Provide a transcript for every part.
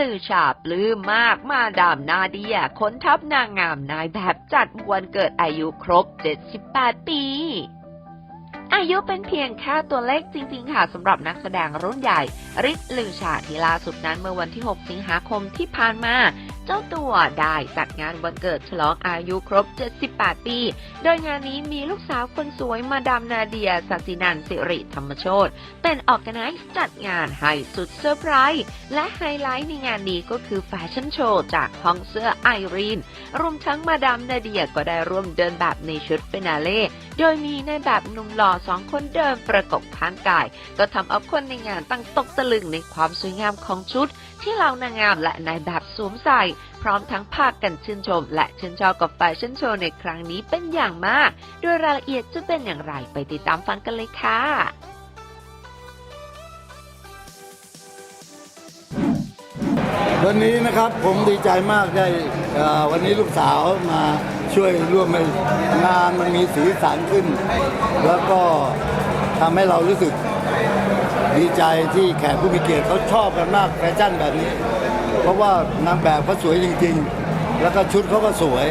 ลือชาปลื้มมากมาดามนาเดียคนทัพนางงามนายแบบจัดวันเกิดอายุครบ 78 ปี อายุเป็นเพียงแค่ตัวเลขจริง ๆ ค่ะสำหรับนักแสดงรุ่นใหญ่ริศลือชาที่ล่าสุดนั้นเมื่อวันที่ 6 สิงหาคมที่ผ่านมา จ้าตัวได้จัดงานวันเกิดฉลองอายุครบ 78 ปี โดยงานนี้มีลูกสาวคนสวยมาดามนาเดียสัสินันสิริธรรมโชตเป็นออกไนซ์จัดงานให้สุดเซอร์ไพรส์และไฮไลท์ในงานนี้ก็คือแฟชั่นโชว์จากห้องเสื้อไอรีน รวมทั้งมาดามนาเดียก็ได้ร่วมเดินแบบในชุดเฟนาเล่โดยมีในแบบหนุ่มหล่อสองคนเดินประกบข้างกาย ก็ทำเอาคนในงานตั้งตกตะลึงในความสวยงามของชุด ที่เหล่านางงามและนายแบบสวมใส่ พร้อมทั้งพากันชื่นชม และชื่นชอบกับแฟชั่นโชว์ในครั้งนี้เป็นอย่างมาก โดยรายละเอียดจะเป็นอย่างไรไปติดตามฟังกันเลยค่ะวันนี้นะครับผมดีใจมากได้เอ่อวันนี้ลูกสาวมาช่วยร่วมให้งานมันมีสีสันขึ้น แล้วก็ทำให้เรารู้สึก ดีใจที่แขกผู้มีเกียรติเขาชอบกันมากแฟชั่นแบบนี้ เพราะว่านางแบบเขาสวยจริงๆ แล้วก็ชุดเขาก็สวย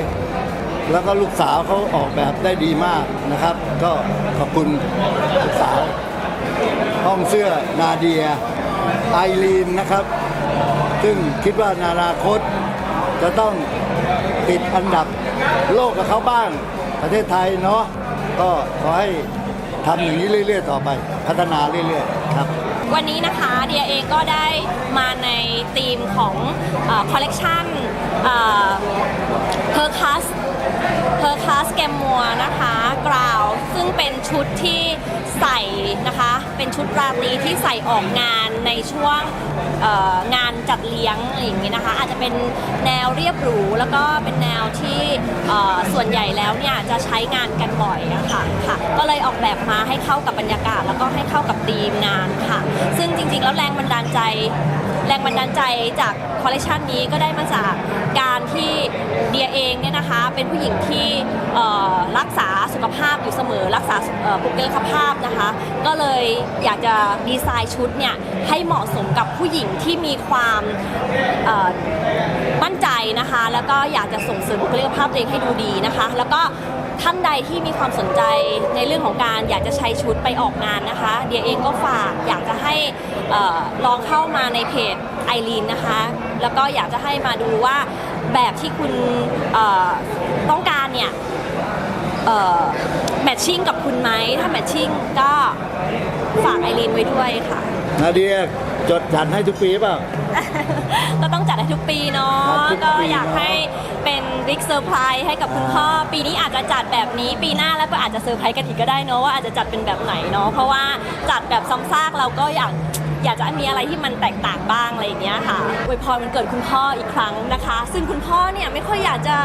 แล้วก็ลูกสาวเขาออกแบบได้ดีมากนะครับ ก็ขอบคุณลูกสาว ห้องเสื้อนาเดียไอรีนนะครับ ซึ่งคิดว่านอนาคต จะต้องติดอันดับโลกกับเขาบ้างประเทศไทยเนาะก็ขอให้ ทำอย่างนี้เรื่อย ๆ ต่อไป พัฒนาเรื่อย ๆ ครับ วันนี้นะคะเดียเองก็ได้มาในธีมของคอลเลกชันเพอร์คัสเพอร์คัสแกมมัวนะคะกราว ซึ่งเป็นชุดที่ใส่น เป็นชุดราตรีที่ใส่ออกงานในช่วงงานจัดเลี้ยงอะไรอย่างนี้นะคะ อาจจะเป็นแนวเรียบหรูแล้วก็เป็นแนวที่ส่วนใหญ่แล้วเนี่ยจะใช้งานกันบ่อยะค่ะค่ะ ก็เลยออกแบบมาให้เข้ากับบรรยากาศ แล้วก็ให้เข้ากับธีมงานค่ะ ซึ่งจริงๆ แล้วแรงบันดาลใจ แรงบันดาลใจจากคอลเลคชันนี้ก็ได้มาจาก เดียเองเนี่ยนะคะเป็นผู้หญิงที่รักษาสุขภาพอยู่เสมอ รักษาบุคลิกภาพนะคะ ก็เลยอยากจะดีไซน์ชุดเนี่ยให้เหมาะสมกับผู้หญิงที่มีความมั่นใจนะคะ แล้วก็อยากจะส่งเสริมบุคลิกภาพตัวเองให้ดูดีนะคะ แล้วก็ท่านใดที่มีความสนใจในเรื่องของการอยากจะใช้ชุดไปออกงานนะคะ เดียเองก็ฝากอยากจะให้ออลองเข้ามาในเพจไอรีนนะคะ แล้วก็อยากจะให้มาดูว่า แบบที่คุณเอ่อต้องการเนี่ยแมทชิ่งกับคุณไหมถ้าแมทชิ่งก็ฝากไอรีนไว้ด้วยค่ะนาเดียจดจัดให้ทุกปีเปล่า ก็ต้องจัดให้ทุกปีเนาะครับทุกปีก็อยากให้เป็นบิ๊กเซอร์ไพรส์ให้กับคุณพ่อ ปีนี้อาจจะจัดแบบนี้ ปีหน้าแล้วก็อาจจะเซอร์ไพรส์กันอีกก็ได้เนาะว่าอาจจะจัดเป็นแบบไหนเนาะเพราะว่าจัดแบบซ้ำซากเราก็อยาก อยากจะมีอะไรที่มันแตกต่างบ้างอะไรอย่างเงี้ยค่ะอวยพรวันเกิดคุณพ่ออีกครั้งนะคะ ซึ่งคุณพ่อเนี่ยไม่ค่อยอยากจะ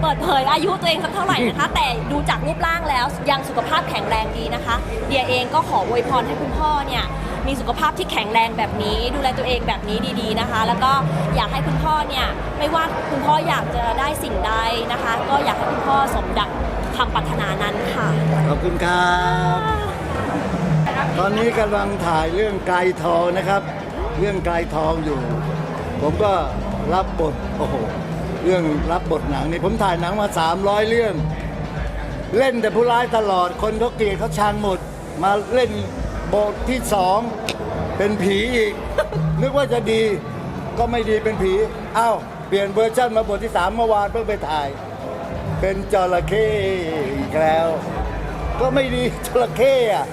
เปิดเผยอายุตัวเองสักเท่าไหร่นะคะ แต่ดูจากรูปร่างแล้วยังสุขภาพแข็งแรงดีนะคะเดียเองก็ขออวยพรให้คุณพ่อเนี่ยมีสุขภาพที่แข็งแรงแบบนี้ ดูแลตัวเองแบบนี้ดีๆนะคะ แล้วก็อยากให้คุณพ่อเนี่ยไม่ว่าคุณพ่ออยากจะได้สิ่งใดนะคะ ก็อยากให้คุณพ่อสมดังคำปรารถนานั้นค่ะ ขอบคุณครับ ตอนนี้กำลังถ่ายเรื่องไกลทองนะครับ เรื่องไกลทองอยู่ ผมก็รับบทโอ้โหเรื่องรับบทหนังนี่ผมถ่ายหนังมา 300 เรื่อง เล่นแต่ผู้ร้ายตลอด คนเขาเกลียดเขาชังหมด มาเล่นบทที่สองเป็นผีอีก นึกว่าจะดีก็ไม่ดีเป็นผีอ้าวเปลี่ยนเวอร์ชันมาบทที่สามเมื่อวานเพิ่งไปถ่าย เป็นจระเข้อีกแล้ว ก็ไม่ดีจระเข้อะ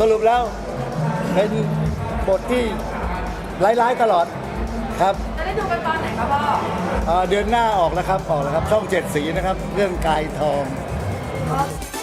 สรุปแล้วเป็นบทที่ร้ายๆตลอดครับจะได้ดูกันตอนไหนคะพ่ออ่าเดือนหน้าออกแล้วครับออกแล้วครับช่องเจ็ดสีนะครับ เรื่องกายทองก